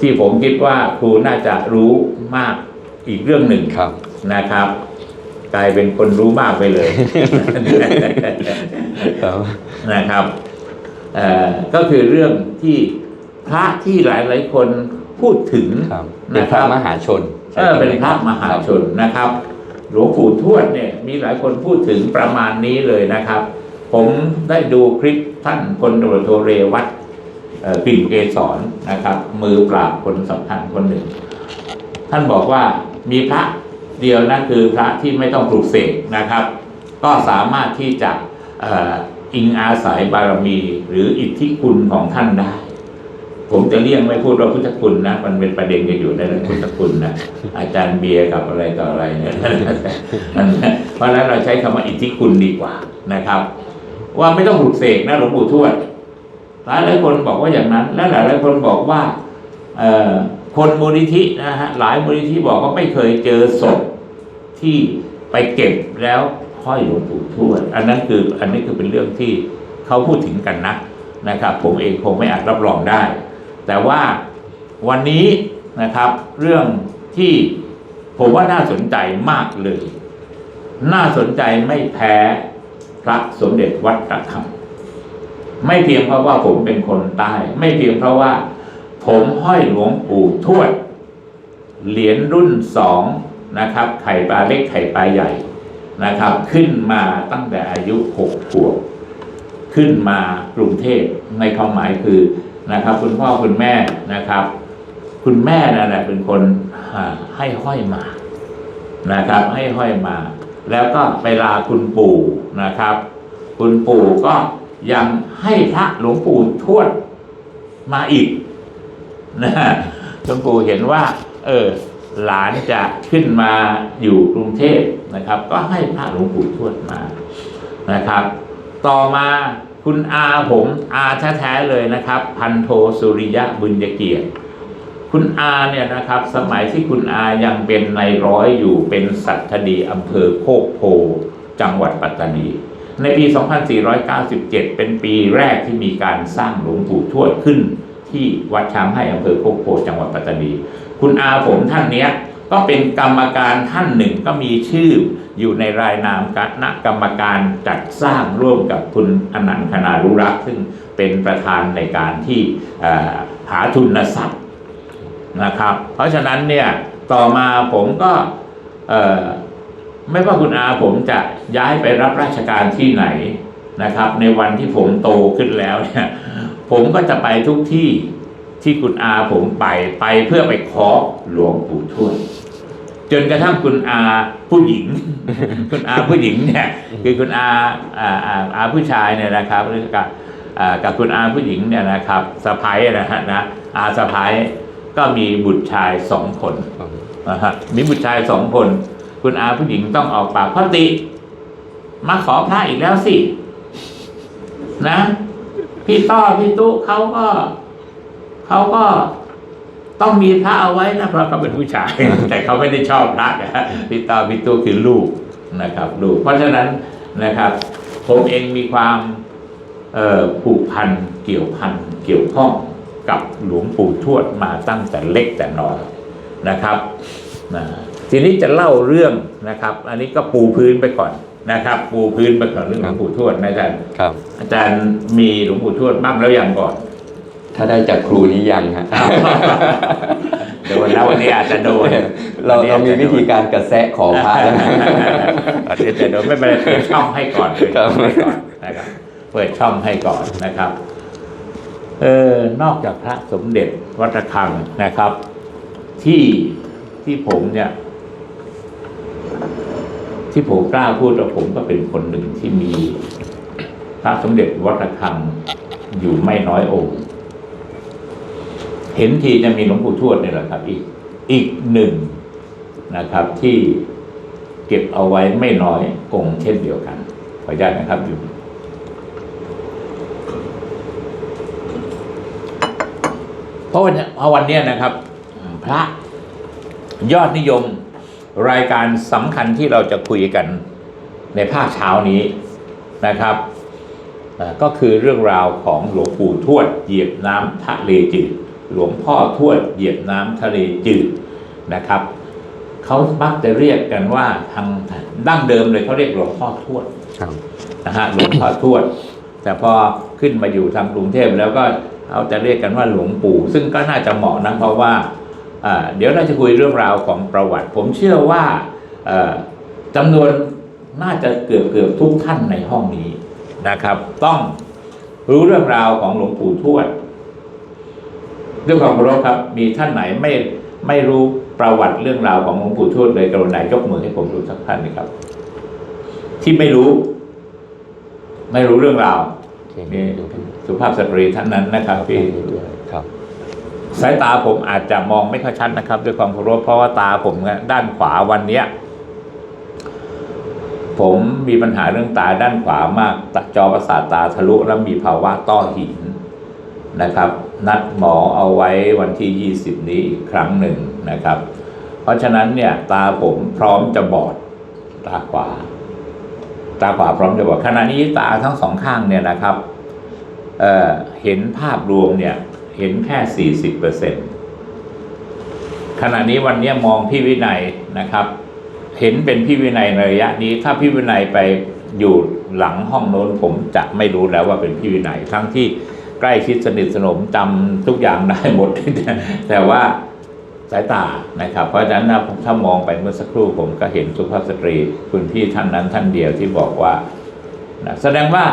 ที่ผมคิดว่าครูน่าจะรู้มากอีกเรื่องหนึ่งครับ นะครับ กลายเป็นคนรู้มากไปเลยครับนะครับเอ่อก็คือเรื่องที่พระที่หลายหลายๆคนพูดถึงครับเป็นนะพคระรับมหาชนเออเป็นพระมหาชนนะครับ หลวงปู่ทวดเนี่ย มีหลายคนพูดถึงประมาณนี้เลยนะครับ ผมได้ดูคลิปท่านพลตำรวจโทเรวัตเอ่อ กลิ่นเกษรนะครับ มือปราบคนสำคัญคนหนึ่ง ท่านบอกว่ามีพระเดียวนั่นคือพระที่ไม่ต้องปลูกเสกนะครับ ก็สามารถที่จะอิงอาศัยบารมี หรืออิทธิคุณของท่านได้ ผมจะเลี่ยงไม่พูดว่าพุทธคุณนะ มันเป็นประเด็นกันอยู่ในเรื่องพุทธคุณนะอาจารย์เบียร์กับอะไรต่ออะไรเนี่ยมันเพราะฉะนั้นเราใช้คำว่าอิทธิคุณดีกว่านะครับ ว่าไม่ต้องปลูกเสกนะหลวงปู่ทวด หลายหลายคนบอกว่าอย่างนั้น และหลายหลายคนบอกว่าคนมูลนิธินะฮะหลายมูลนิธิบอกว่าไม่เคยเจอศพที่ไปเก็บแล้วห้อยหลวงปู่ทวดอันนั้นคืออันนี้คือเป็นเรื่องที่เขาพูดถึงกันนะนะครับ ผมเองคงไม่อาจรับรองได้ แต่ว่าวันนี้นะครับเรื่องที่ผมว่าน่าสนใจมากเลย น่าสนใจไม่แพ้พระสมเด็จวัดระฆัง ไม่เพียงเพราะว่าผมเป็นคนใต้ ไม่เพียงเพราะว่า ผมห้อยหลวงปู่ทวด เหรียญรุ่นสองนะครับ ไข่ปลาเล็กไข่ปลาใหญ่นะครับ ขึ้นมาตั้งแต่อายุหกขวบขึ้นมากรุงเทพในความหมายคือนะครับ คุณพ่อคุณแม่นะครับ คุณแม่นั่นแหละเป็นคนให้ห้อยมานะครับ ให้ห้อยมา แล้วก็ไปลาคุณปู่นะครับ คุณปู่ก็ ยังให้พระหลวงปู่ทวดมาอีกนะหลวงปู่เห็นว่า เออหลานจะขึ้นมาอยู่กรุงเทพนะครับ ก็ให้พระหลวงปู่ทวดมานะครับ ต่อมาคุณอาผมอาแท้ๆเลยนะครับ พันโทสุริยะบุญเกียรติคุณอาเนี่ยนะครับ สมัยที่คุณอายังเป็นในร้อยอยู่เป็นสัตดีอำเภอโคกโพจังหวัดปัตตานี ในปี 2497 เป็นปีแรกที่มีการสร้างหลวงปู่ทวดขึ้น ที่วัดช้างให้อำเภอโคกโพจังหวัดปัตตานี คุณอาผมท่านเนี้ยก็เป็นกรรมการท่านหนึ่งก็มีชื่ออยู่ในรายนามคณะกรรมการจัดสร้างร่วมกับคุณอนันต์คณารุรักษ์ซึ่งเป็นประธานในการที่หาทุนทรัพย์นะครับ เพราะฉะนั้นเนี่ยต่อมาผมก็ ไม่ว่าคุณอาผมจะย้ายไปรับราชการที่ไหนนะครับ ในวันที่ผมโตขึ้นแล้วเนี่ยผมก็จะไปทุกที่ที่คุณอาผมไปไปเพื่อไปขอหลวงปู่ทวดจนกระทั่งคุณอาผู้หญิง คุณอาผู้หญิงเนี่ยคือคุณอาอาอาอาผู้ชายเนี่ยนะครับหรือกับกับคุณอาผู้หญิงเนี่ยนะครับสะพ้ายนะฮะนะอาสะพ้ายก็มีบุตรชายสองคนนะฮะมีบุตรชายสองคน คุณอาผู้หญิงต้องออกปากพอติ มาขอพระอีกแล้วสิ นะ พี่ต้อพี่ตุ๊เขาก็เขาก็ต้องมีพระเอาไว้นะเพราะเขาเป็นผู้ชาย แต่เขาไม่ได้ชอบพระนะพี่ต้อพี่ตุ๊คือลูกนะครับ ลูก เพราะฉะนั้นนะครับ ผมเองมีความเผูกพันเกี่ยวพันเกี่ยวข้องกับหลวงปู่ทวดมาตั้งแต่เล็กแต่น้อยนะครับนะ ทีนี้จะเล่าเรื่องนะครับ อันนี้ก็ปูพื้นไปก่อนนะครับ ปูพื้นไปก่อนเรื่องหลวงปู่ทวดนะอาจารย์ครับ อาจารย์มีหลวงปู่ทวดบ้างแล้วยังก่อนถ้าได้จากครูนี้ยังฮะโดนแล้ววันนี้อาจจะโดนเราเรามีวิธีการกระแสะขอพระแล้วนะอาจจะโดนไม่เป็นไรเปิดช่องให้ก่อนเปิดครัช่อบงให้ก่อนนะครับเปิดช่องให้ก่อนนะครับเออนอกจากพระสมเด็จวัดระฆังนะครับ ที่ที่ผมเนี่ย ที่ผมกล้าพูดว่าผมก็เป็นคนหนึ่งที่มีพระสมเด็จวัดระฆังอยู่ไม่น้อยองค์ เห็นทีจะมีหลวงปู่ทวดเนี่ยแหละครับ อีกอีกหนึ่งนะครับ ที่เก็บเอาไว้ไม่น้อยองค์เช่นเดียวกัน ขออนุญาตนะครับอยู่เพราะวันนี้เพราะวันนี้นะครับ พระยอดนิยม รายการสำคัญที่เราจะคุยกันในภาคเช้านี้นะครับอ่าก็คือเรื่องราวของหลวงปู่ทวดเหยียบน้ำทะเลจืด หลวงพ่อทวดเหยียบน้ำทะเลจืดนะครับเขามักจะเรียกกันว่าทางดั้งเดิมเลยเขาเรียกหลวงพ่อทวดครับนะฮะหลวงพ่อทวด แต่พอขึ้นมาอยู่ทางกรุงเทพแล้วก็เขาจะเรียกกันว่าหลวงปู่ ซึ่งก็น่าจะเหมาะนะเพราะว่าอ่า เดี๋ยวเราจะคุยเรื่องราวของประวัติ ผมเชื่อว่าเอ่อจำนวนน่าจะเกือบเกือบทุกท่านในห้องนี้นะครับ ต้องรู้เรื่องราวของหลวงปู่ทวดด้วยความเคารพครับ มีท่านไหนไม่ไม่รู้ประวัติเรื่องราวของหลวงปู่ทวดเลยกรุณายกมือให้ผมดูสักท่านหนึงครับ ที่ไม่รู้ ไม่รู้เรื่องราวโอเคนี่ดูกันสุภาพสตรีท่านนั้นนะครับที่ครับ สายตาผมอาจจะมองไม่ค่อยชัดนะครับ ด้วยความเคารพเพราะว่าตาผมด้านขวาวันเนี้ยผมมีปัญหาเรื่องตาด้านขวามากจอประสาทตาทะลุแล้วมีภาวะต้อหินนะครับ นัดหมอเอาไว้วันที่ 20 นี้อีกครั้งหนึ่งนะครับ เพราะฉะนั้นเนี่ยตาผมพร้อมจะบอดตาขวา ตาขวาพร้อมจะบอดขณะนี้ตาทั้งสองข้างเนี่ยนะครับเออเห็นภาพรวมเนี่ย เห็นแค่สี่สิบเปอร์เซ็นขณะนี้วันนี้มองพี่วินัยนะครับ เห็นเป็นพี่วินัยในระยะนี้ ถ้าพี่วินัยไปอยู่หลังห้องโน้นผมจะไม่รู้แล้วว่าเป็นพี่วินัยทั้งที่ใกล้ชิดสนิทสนมจำทุกอย่างได้หมด แต่ว่าสายตานะครับ เพราะฉะนั้นถ้ามองไปเมื่อสักครู่ผมก็เห็นสุภาพสตรีคุณพี่ท่านนั้นท่านเดียวที่บอกว่านะแสดงว่า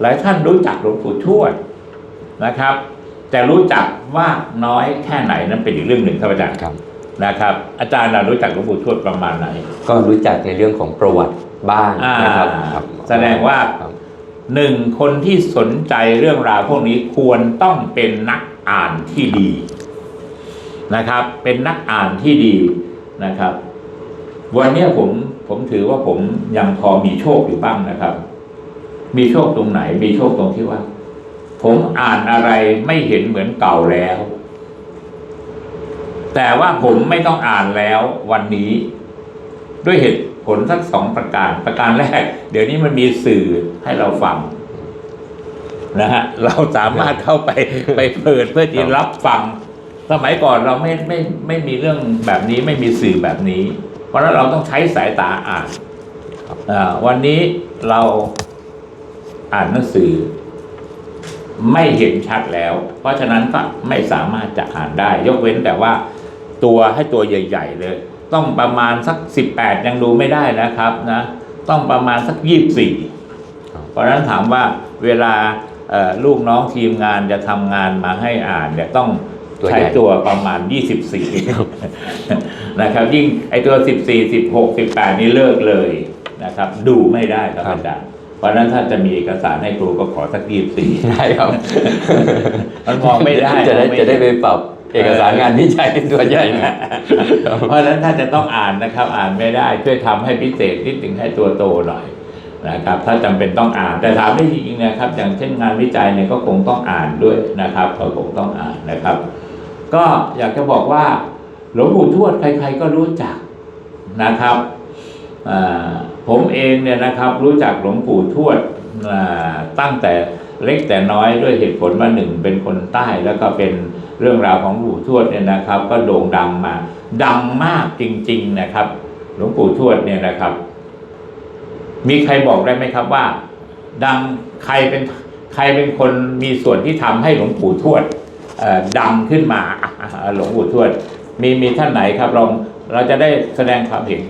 หลายท่านรู้จักหลวงปู่ทวดนะครับ แต่รู้จักว่าน้อยแค่ไหนนั้นเป็นอีกเรื่องหนึ่งครับอาจารย์ครับนะครับ อาจารย์เรารู้จักหลวงปู่ทวดประมาณไหน ก็รู้จักในเรื่องของประวัติบ้างนะครับอ่าครับแสดงว่าครับหนึ่งคนที่สนใจเรื่องราวพวกนี้ควรต้องเป็นนักอ่านที่ดีนะครับ เป็นนักอ่านที่ดีนะครับ วันเนี้ยผมผมถือว่าผมยังพอมีโชคอยู่บ้างนะครับ มีโชคตรงไหน มีโชคตรงที่ว่า ผมอ่านอะไรไม่เห็นเหมือนเก่าแล้ว แต่ว่าผมไม่ต้องอ่านแล้ววันนี้ ด้วยเหตุผลทั้งสองประการ ประการแรก เดี๋ยวนี้มันมีสื่อให้เราฟังนะฮะเราสามารถเข้าไปไปเปิดเพื่อที่รับฟัง สมัยก่อนเราไม่ไม่ไม่มีเรื่องแบบนี้ไม่มีสื่อแบบนี้ เพราะนั้นเราต้องใช้สายตาอ่านวันนี้เราอ่านหนังสือ ไม่เห็นชัดแล้ว เพราะฉะนั้นก็ไม่สามารถจะอ่านได้ ยกเว้นแต่ว่าตัวให้ตัวใหญ่ ๆ เลย ต้องประมาณสักสิบแปดยังดูไม่ได้นะครับนะต้องประมาณสักยี่บสี่เพราะฉะนั้นถามว่าเวลาลูกน้องทีมงานจะทำงานมาให้อ่านเนี่ยต้องตัวใช้ตัวประมาณ 24 นะครับ ยิ่งไอตัว 14 16 18 นี่เลิกเลยนะครับ ดูไม่ได้ครับอาจารย์ ราะฉะนั้นถ้าจะมีเอกสารให้ครูก็ขอสัก24ได้ครับ มันมองไม่ได้จะได้มองม่จะได้ไปปรับเอกสารงานวิจัยตัวใหญ่นะเพราะฉะนั้นถ้าจะต้องอ่านนะครับ อ่านไม่ได้ช่วยทำให้พิเศษนิดหนึ่งให้ตัวโตหน่อยนะครับ ถ้าจำเป็นต้องอ่านแต่ถามได้จริงๆนะครับ อย่างเช่นงานวิจัยเนี่ยก็คงต้องอ่านด้วยนะครับก็คงต้องอ่านนะครับ ก็อยากจะบอกว่า หลวงปู่ทวดใคร ๆก็รู้จักนะครับอ่า ผมเองเนี่ยนะครับรู้จักหลวงปู่ทวดตั้งแต่เล็กแต่น้อยด้วยเหตุผลว่าหนึ่งเป็นคนใต้แล้วก็เป็นเรื่องราวของหลวงปู่ทวดเนี่ยนะครับ ก็โด่งดังมา ดังมากจริง ๆนะครับ หลวงปู่ทวดเนี่ยนะครับ มีใครบอกได้ไหมครับว่า ดังใครเป็นใครเป็นคนมีส่วนที่ทำให้หลวงปู่ทวดดังขึ้นมาหลวงปู่ทวด มีมีท่านไหนครับลองเราจะได้แสดงความเห็น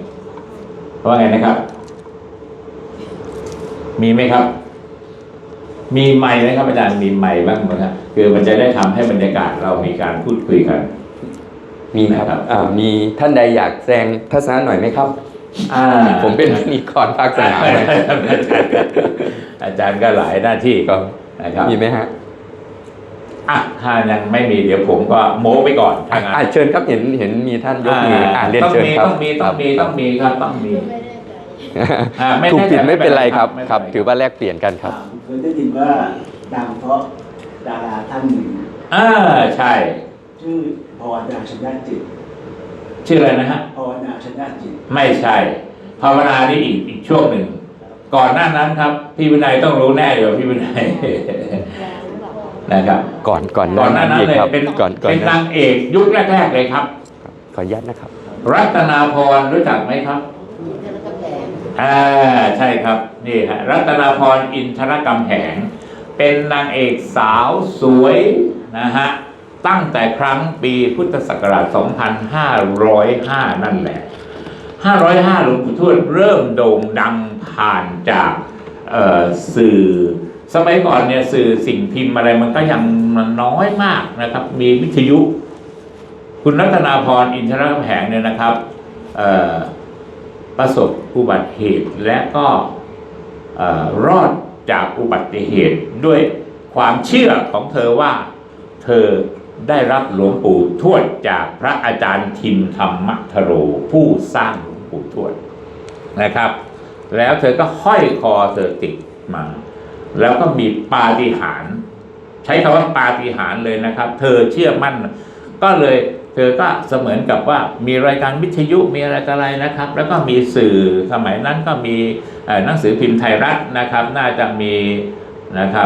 ว่าไงนะครับ มีไหมครับ มีไมค์ไหมครับอาจารย์มีไมค์บ้างไหมครับคือมันจะได้ทำให้บรรยากาศเรามีการพูดคุยกัน มีครับนะครับอ่ามีท่านใดอยากแสดงทัศนะหน่อยไหมครับอ่าผมเป็นพิธีกรภาคสนามนะอาจารย์ก็หลายหน้าที่ก็นะครับมีไหมฮะอะถ้ายังไม่มีเดี๋ยวผมก็โม้ไปก่อนถ้างั้นอ่าเชิญครับเห็นเห็นมีท่านยกมืออ่าเรียนต้องเชิญมีครับต้องมีต้องมีต้องมีครับต้องมีอ่าไม่ ถูกผิดแน่ใจไม่เป็นไรครับไม่เป็นไรครับครับ ถือว่าแลกเปลี่ยนกันครับเคยได้ยินว่าดังเพราะดาราท่านหนึ่งอ่าใช่ ชื่อพรนาชนะจิต ชื่ออะไรนะฮะพรนาชนะจิต ไม่ใช่ ภาวนานี่อีกอีกช่วงหนึ่ง ก่อนหน้านั้นครับ พี่วินัยต้องรู้แน่อยู่ว่าพี่วินัยนะครับ ก่อนก่อนก่อนหน้านั้นอีกเลยครับเป็นก่อนก่อนเป็นหนางเอกยุคแรกๆเลยครับ ขออนุญาตนะครับ รัตนาพรรู้จักไหมครับ อ่าใช่ครับนี่ฮะรัตนาพรอินทรกำแหง เป็นนางเอกสาวสวยนะฮะตั้งแต่ครั้งปีพุทธศักราช 2505 นั่นแหละ 505 หลวงปู่ทวดเริ่มโด่งดังผ่านจากสื่อสมัยก่อนเนี่ยสื่อสิ่งพิมพ์อะไรมันก็ยังน้อยมากนะครับ มีวิทยุ คุณรัตนาพรอินทรกำแหงเนี่ยนะครับเอ่อ ประสบอุบัติเหตุและก็รอดจากอุบัติเหตุด้วยความเชื่อของเธอว่า เธอได้รับหลวงปู่ทวดจากพระอาจารย์ทิมธรรมทโรผู้สร้างหลวงปู่ทวดนะครับ แล้วเธอก็ห้อยคอเธอติดมา แล้วก็มีปาฏิหาริย์ใช้คำว่าปาฏิหาริย์เลยนะครับ เธอเชื่อมั่นก็เลย เธอก็เสมือนกับว่ามีรายการวิทยุมีอะไรอะไรนะครับ แล้วก็มีสื่อสมัยนั้นก็มีหนังสือพิมพ์ไทยรัฐนะครับ น่าจะมีนะครับ